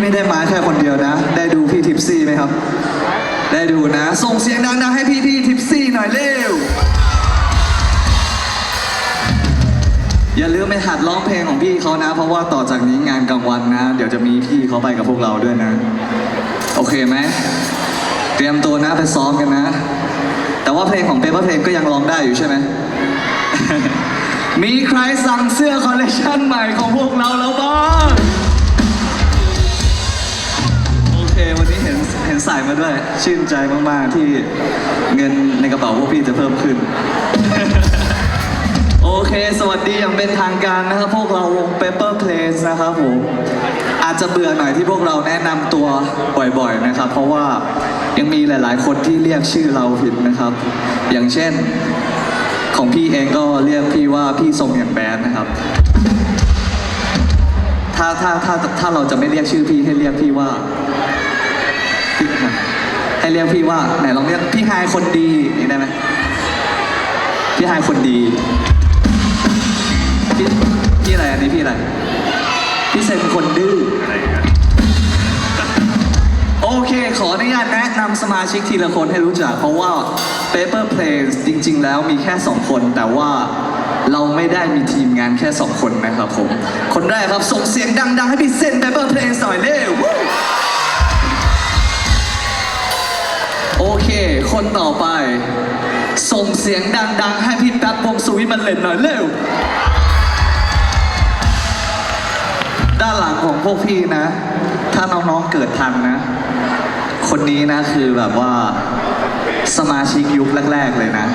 ไม่ได้มาแค่คนเดียวนะ ได้ดูพี่ทิปซี่ไหมครับ ได้ดูนะ ส่งเสียงดังๆให้พี่พี่ทิปซี่หน่อยเร็ว อย่าลืมไปหัดร้องเพลงของพี่เขานะ เพราะว่าต่อจากนี้งานกลางวันนะ เดี๋ยวจะมีพี่เขาไปกับพวกเราด้วยนะ โอเคไหม เตรียมตัวนะไปซ้อมกันนะ แต่ว่าเพลงของเปเปอร์เพลงก็ยังร้องได้อยู่ใช่ไหม มีใครสั่งเสื้อคอลเลคชันใหม่ของพวกเราแล้วบ้าง ส่มาด้วย ชื่นใจมากๆที่เงินในกระเป๋าพวกพี่จะเพิ่มขึ้น โอเค สวัสดีอย่างเป็นทางการนะครับ พวกเราวง Paper Place นะครับผม อาจจะเบื่อหน่อยที่พวกเราแนะนำตัวบ่อยๆนะครับ เพราะว่ายังมีหลายๆคนที่เรียกชื่อเราผิดนะครับ อย่างเช่นของพี่เองก็เรียกพี่ว่าพี่ทรงอย่างแบดนะครับถ้าถ้าถ้าถ้าเราจะไม่เรียกชื่อพี่ให้เรียกพี่ว่า เรียกพี่ว่าไหนลองเรียกพี่ไฮคนดีนี้ได้ไหมพี่ไฮคนดีพี่พี่อะไรอันนี้พี่อะไรพี่เซนคนดื้อโอเค ขออนุญาตแนะนำสมาชิกทีละคนให้รู้จัก เพราะว่า Paper Planes จริง ๆ แล้วมีแค่ 2 คน แต่ว่าเราไม่ได้มีทีมงานแค่ 2 คนนะครับผม คนแรกครับ ส่งเสียงดัง ๆ ให้พี่เซน Paper Planes หน่อยเร็ว คนต่อไป ส่งเสียงดังๆ ให้พี่แป๊บวงสวิตมันเล่นหน่อยเร็ว ด้านหลังของพวกพี่นะ ถ้าน้องๆเกิดทันนะ คนนี้นะคือแบบว่าสมาชิกยุคแรก ๆ เลยนะ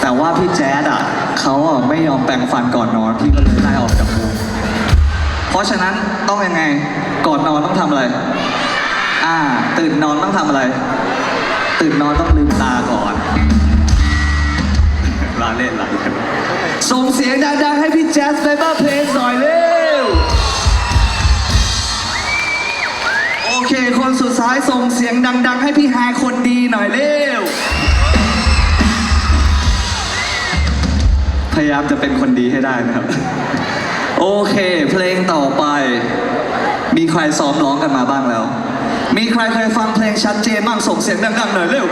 แต่ว่าพี่แจ๊ดอะเขาอะไม่ยอมแปรงฟันก่อนนอนพี่ก็เลยไล่ออกจากวงเพราะฉะนั้นต้องยังไงก่อนนอนต้องทำอะไร อ่า ตื่นนอนต้องทำอะไร ตื่นนอนต้องลืมตาก่อนลาเล่นลาเล่นส่งเสียงดังๆให้พี่แจ๊สไ a เ e อร์เพลงหน่อยเร็ว โอเค คนสุดท้ายส่งเสียงดัง ๆ ให้พี่ไฮคนดีหน่อยเร็ว พยายามจะเป็นคนดีให้ได้นะครับ โอเค เพลงต่อไป มีใครซ้อมร้องกันมาบ้างแล้ว มีใครเคยฟังเพลงชัดเจนบ้างส่งเสียงดังๆหน่อยเร็ว